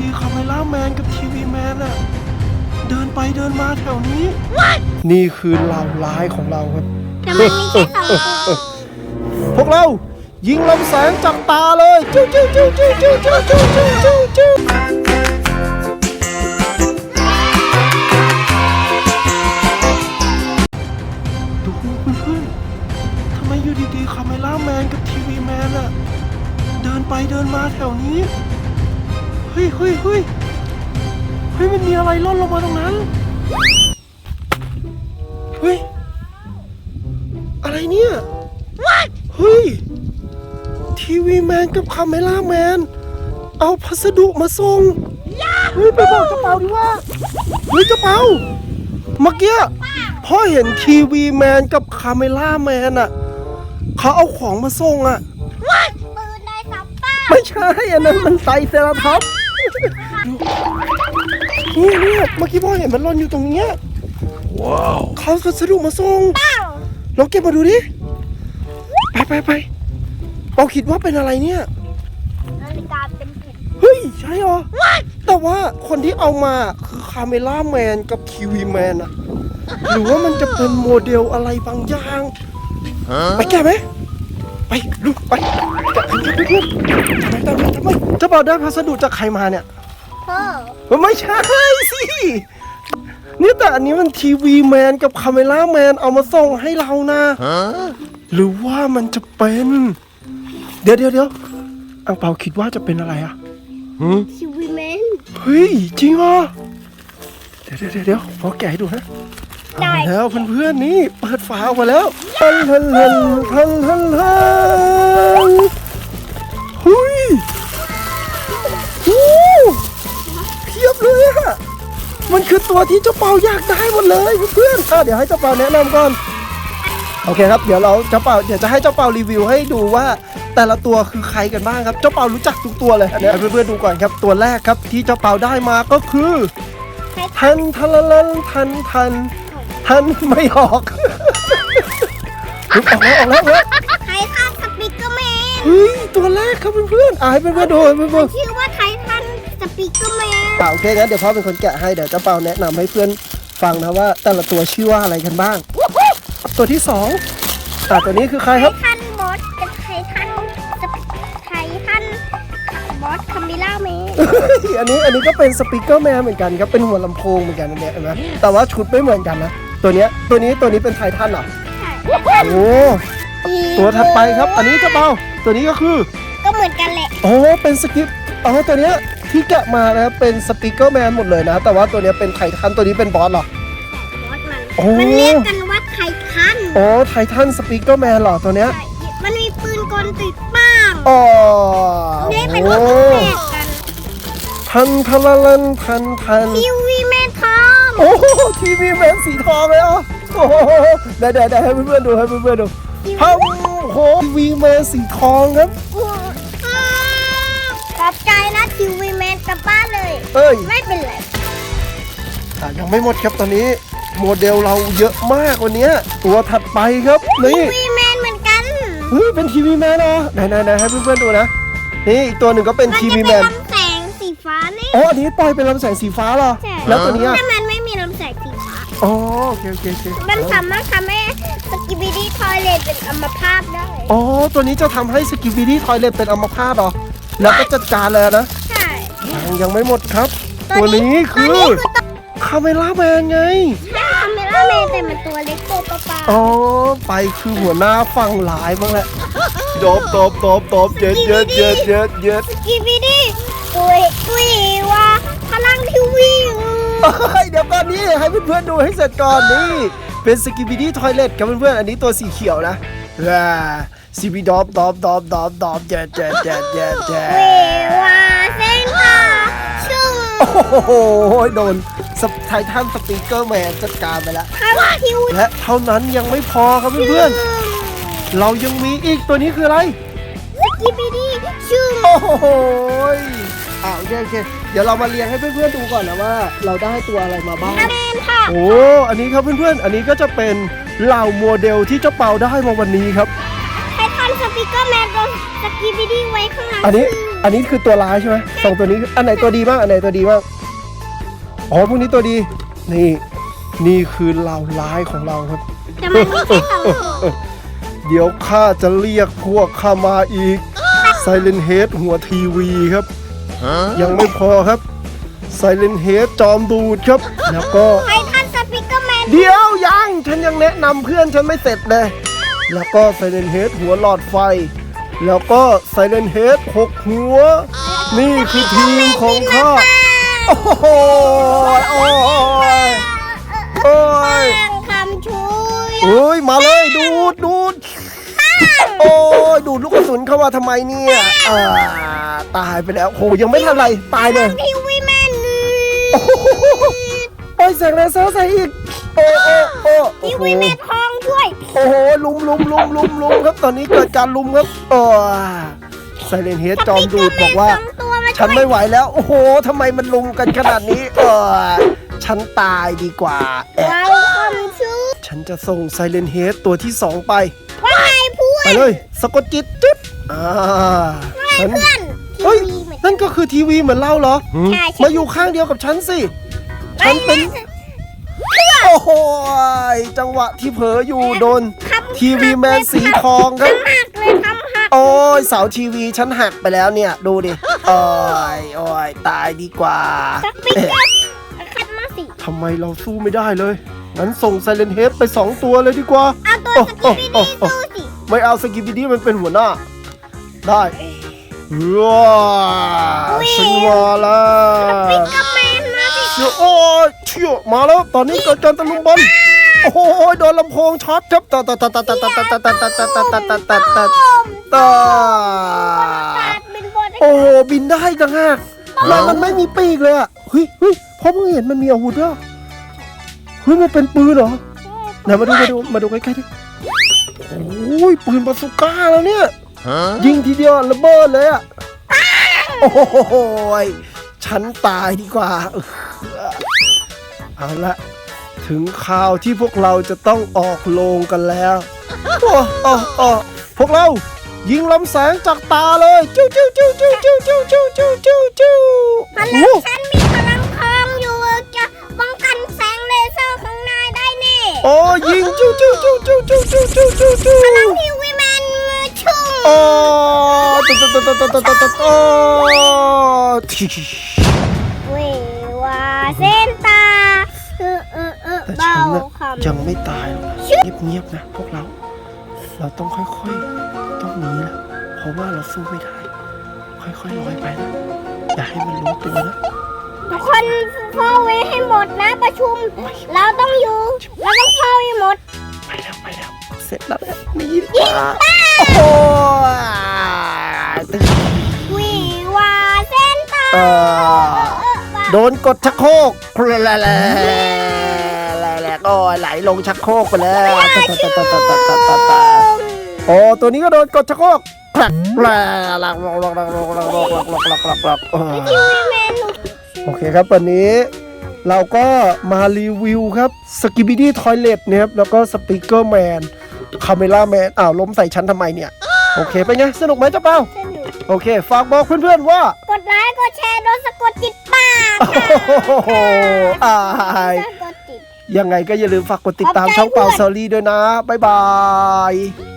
ดีๆคาเมล่าแมนกับทีวีแมนอะเดินไปเดินมาแถวนี้ นี่คือเหล่าร้ายของเราครับแต่มันมีแค่สองตัวพวกเรายิงลำแสงจากตาเลย จิ้วจิ้วจิ้วจิ้วจิ้วจิ้วจิ้วจิ้วจิ้วจิ้ว อะไรล่นลงมาตรงนั้น เฮ้ย อะไรเนี่ย เฮ้ย ทีวีแมนกับคาเมล่าแมน เอาพัสดุมาส่ง เฮ้ย ไปบอกเจ้าเปาดิว่า เฮ้ยเจ้าเปาเมื่อกี้พ่อเห็นทีวีแมนกับคาเมล่าแมนอะเขาเอาของมาส่งอะปืนได้สับป้าไม่ใช่อันนั้นมันไตรเซราท็อปส์ นี่เนี่ยเมื่อกี้พ่อเห็นมันหล่นอยู่ตรงเนี้ยว้าวเขาพัสดุมาส่งลองเก็บมาดูดิ ไปไปไปเปาคิดว่าเป็นอะไรเนี่ย นาฬิกาเป็นเพชรเฮ้ย ใช่เหรอ แต่ว่าคนที่เอามาคือคาเมล่าแมนกับทีวีแมนอะหรือว่ามันจะเป็นโมเดลอะไรบางอย่าง ไปแก้ไหม ไปลูกไปแกะกันครับเพื่อนๆทำไมทำไมทำไมเจ้าบ่าวได้พัสดุจากใครมาเนี่ย พ่อมันไม่ใช่สินี่แต่อันนี้มันทีวีแมนกับคาเมล่าแมนเอามาส่งให้เรานะหรือว่ามันจะเป็น เดี๋ยวเดี๋ยวเดี๋ยวอังเปาคิดว่าจะเป็นอะไรอะหืมทีวีแมนเฮ้ยจริงเหรอเดี๋ยวเดี๋ยวเดี๋ยวเดี๋ยวพอแกะให้ดูนะเอามาแล้วเพื่อนๆนี่เปิดฝาออกมาแล้วฮันฮันฮันฮันฮันฮันเตัวที่เจ้าเปาอยากได้หมดเลยเพื่อนๆอะเดี๋ยวให้เจ้าเปาแนะนำก่อน โอเคครับ เดี๋ยวเราเจ้าเปาเดี๋ยวจะให้เจ้าเปารีวิวให้ดูว่า แต่ละตัวคือใครกันบ้างครับ เจ้าเปารู้จักทุกตัวเลยอันนี้ให้เพื่อนๆดูก่อนครับตัวแรกครับที่เจ้าเปาได้มาก็คือใครทันทันละลันทันทันทันไม่ออกออกแล้วออกแล้วออกแล้วไททันสปีกเกอร์แมนเฮ้ยตัวแรกครับเพื่อนๆอะให้เพื่อนๆดูให้เพื่อนๆชื่อว่าไททัน สปีกเกอร์แมนเปล่าโอเคงั้นเดี๋ยวพ่อเป็นคนแกะให้เดี๋ยวเจ้าเปาแนะนำให้เพื่อนฟังนะว่า แต่ละตัวชื่อว่าอะไรกันบ้าง ตัวที่สองอะตัวนี้คือใครไทครับ ทันบอสเป็นไททันสปีไททันบอสคามิล่าแมนอันนี้อันนี้ก็เป็นสปีกเกอร์แมนเหมือนกันครับเป็นหัวลำโพงเหมือนกันอันเนี้ยเห็นไหมแต่ว่าชุดไม่เหมือนกันนะตัวเนี้ยตัวนี้ตัวนี้เป็นไททันเหรอโอ้ตัวถัดไปครับ อันนี้เจ้าเปาตัวนี้ก็คือ ก็เหมือนกันแหละอ๋อเป็นสกิปอ๋อตัวเนี้ย ที่แกะมานะครับเป็นสปีกเกอร์แมนหมดเลยนะ แต่ว่าตัวเนี้ยเป็นไททันตัวนี้เป็นบอสเหรอ บอสมันโอ้ มันเรียกกันว่าไททันอ๋อไททันสปีกเกอร์แมนเหรอตัวเนี้ยมันมีปืนกลติดบ้างอ๋อนี่เป็นโอ้พวกแฝดกันทันทันละลันทันทัน ทีวีแมนทอมโอ้โหทีวีแมนสีทองเลยเหรอโอ้โหเดี๋ยวเดี๋ยวเดี๋ยวให้เพื่อนๆดูให้เพื่อนๆดูทำโอ้โหทีวีแมนสีทองครับขอบใจนะ ทีวีแมนกลับบ้านเลย เอ้ยไม่เป็นไรอะยังไม่หมดครับตอนนี้ โมเดลเราเยอะมากวันเนี้ยตัวถัดไปครับทีนี่วีแมนเหมือนกันเฮ้ยเป็นทีวีแมนเหรอไหนไหนไหนให้เพื่อนๆดูนะนี่อีกตัวหนึ่งก็เป็นมันทีจะวีเป็แมนนลำแสงสีฟ้านี่อ๋ออันนี้ปล่อยเป็นลำแสงสีฟ้าเหรอใช่แล้วตัวเนี้ยถ้ามันไม่มีลำแสงสีฟ้า อ๋อโอเคโอเคโอเคมันสามารถทำให้สกิบิดี้ทอยเลตเป็นอัมพาตได้ อ๋อตัวนี้จะทำให้สกิปปี้ดี้ทอยเลตเป็นอัมพาตเหรอแล้วก็จัดการเลยนะใช่ ยังยังไม่หมดครับ ตัวนี้ตัคืวอนี้คือตัวคาเมล่าแมนไงใช่คาเมล่าแมนแต่มันตัวเล็กตัวเปล่าอ๋อไปคือหัวหน้าฝั่งหลายบ้างแหละตบตบตบตบเย็ดเย็ดเย็ดเย็ดเย็ดสกิบิดี้ตัวตัวว่าพลังทีวีเฮ้ยเดี๋ยวก่อนนี้ให้เพื่อนๆดูให้เสร็จก่อนนี่เป็นสกิปปี้ดี้ทอยเลตครับเพื่อนๆอันนี้ตัวสีเขียวนะว้าซีบีดอบดอบดอบดอบดอบเจ็ดเจ็ดเจ็ดเจ็ดเจ็เวด โอ้โหโดนสไททันสปีกเกอร์แมนจัดการไปแล้วพลังทีวีและเท่านั้นยังไม่พอครับเพื่อนๆเรายังมีอีกตัวนี้คืออะไรสกิบิดี้ชึ่งโอ้โหยอ่าโอเคโอเคเดี๋ยวเรามาเรียงให้เพื่อนๆดูก่อนนะว่า เราได้ตัวอะไรมาบ้างแมนค่ะโอ้อันนี้ครับเพื่อนๆ อันนี้ก็จะเป็นเหล่าโมเดลที่เจ้าเปาได้มาวันนี้ครับไททัน สปิเกอร์แมนโดนสกีบิดี้ไว้ข้างหลังอันนี้อันนี้คือตัวร้ายใช่ไหมสองตัวนี้อันไหนตัวดีบ้างอันไหนตัวดีบ้างอ๋อพวกนี้ตัวดี นี่ นี่คือเราร้ายของเราครับ แต่มันมีแค่สองตัวเดี๋ยวข้าจะเรียกพวกข้ามาอีก Silent Head หัวทีวีครับ ยังไม่พอครับ Silent Head จอมดูดครับ แล้วก็ไททันสปิเกอร์แมนเดี๋ยวยัง ฉันยังแนะนำเพื่อนฉันไม่เสร็จเลย แล้วก็ Silent Head หัวหลอดไฟ แล้วก็ Silent Head หกหัว นี่คือทีมของข้าโอ้โหโอ้ยโอ้ยแป้งคำชุยเอ้ยมาเลยดูดดูดโอ้ยดูดลูกกระสุนเข้ามาทำไมเนี่ยอ่าตายไปแล้วโหยังไม่ทันไรตายเลยทีวีแมนโอ้โหปล่อยแสงเลเซอร์ใส่อีกโอ้โอ้โอ้โอ้ทีโหวีแมนทองช่วย โอ้โหลุมลุมลุมลุมลุมครับตอนนี้เกิดการลุมครับโอ้ไซเลนเฮดจอมดูดบอกว่า ฉันไม่ไหวแล้ว โอ้โหทำไมมันลุมกันขนาดนี้ เออฉันตายดีกว่าแอะเราคำชุยฉันจะส่งไซเลนเฮดตัวที่สองไปไงเพื่อไปเลยสะกดจิตจุดอ่าฉันเฮ้ยนั่นก็คือทีวีเหมือนเล่าเหรอ มาอยู่ข้างเดียวกับฉันสิ ฉันเป็น โอ้โหจังหวะที่เผลออยู่โดน คำทีวีแมนสีทองครับทำหักเลยทำหักโอ้ยเสาทีวีฉันหักไปแล้วเนี่ย ดูดิโอ้ยโอ้ยตายดีกว่าสปิเกอร์คัดมาสิทำไมเราสู้ไม่ได้เลยงั้นส่งไซเลนเฮดไปสองตัวเลยดีกว่า เอาตัวโอ้สกีบิโอ้ดี้โอ้สู้สิไม่เอาสกิปปิดี้มันเป็นหัวหน้า ได้ว้าฉันมาแล้วปิกเกอร์แมนมาสิเชี่ยวโอ้ย เชี่ยมาแล้วตอนนี้เกิดการตะลุมบอลโอ้โหโดนลำโพงช็อตครับตัดตัดตัดตัดตัดตัดตัดตัดตัดตัดตัดตัดตัดตัดตัดตัดตาโอ้โหบินได้จังฮะแล้วมันไม่มีปีกเลยอะเฮ้ยเฮ้ยเพราะมึงเห็นมันมีอาวุธด้วยเฮ้ยมันเป็นปืนเหรอไหนมาดูมาดูมาดูใกล้ๆดิโอ้ยปืนบาซูก้าแล้วเนี่ยยิงทีเดียวระเบิดเลยอะโอ้โหยฉันตายดีกว่า เออเอาละถึงข่าวที่พวกเราจะต้องออกโรงกันแล้วโอ้โอ้โอ้พวกเรายิงลำแสงจากตาเลยจิ้วจิ้วจิ้วจิ้วจิ้วจิ้วจิ้วจิ้วจิ้วจิ้วพลัโอ้งฉันมีพลังทองอยู่จะป้องกันแสงเลเซอร์ของนายได้แน่โอ้ยิงจิ้วจิ้วจิ้วจิ้วจิ้วจิ้วจิ้วจิ้วจิ้วพลังทีวีแมนมือชุ่มโอ้ตุ๊ดตุ๊ดตุ๊ดตุ๊ดตุ๊ดตุ๊ดตุ๊ดโอ้ทิเววาเซนตาเออเออ เออแต่เบาฉันน่ะคำยังไม่ตายหรอกนะเงียบๆนะพวกเรา เราต้องค่อยๆ ต้องหนีนะเพราะว่าเราสู้ไม่ได้ ค่อยๆลอยไปนะ อย่าให้มันรู้ตัวนะ ทุกคนเฝ้าไว้ให้หมดนะประชุม เราต้องอยู่ เราต้องเฝ้าให้หมด ไปแล้วไปแล้ว เสร็จแล้วเนี่ยหนีดีกว่าโอ้โหตึ้งวีวาเซนตาเอ่อเออเบาโดนกดชักโครกแหละ แหละแหละแหละก็ไหลลงชักโครกไปแล้วตะตะตะตะตะตะตะตะตะโอ้ตัวนี้ก็โดนกดชักโครกแผลกแผลกหลักหลักหลักหลักหลักหลักหลักหลักหลักหลักหลักหลักเออทีวีแมนโอเคครับวันนี้เราก็มารีวิวครับสกิบิดี้ทอยเลตนะครับแล้วก็สปีกเกอร์แมนคาเมล่าแมนอ้าวล้มใส่ฉันทำไมเนี่ย โอเคเป็นไง สนุกไหมเจ้าเป้าสนุกโอเค ฝากบอกเพื่อนๆว่า กดไลค์กดแชร์โดนสะกดจิตปากโอ้โหอายสะกดจิต ยังไงก็อย่าลืมฝากกดติดตามขอบใจช่องเป่าเพื่อนซอรี่ด้วยนะบ๊ายบาย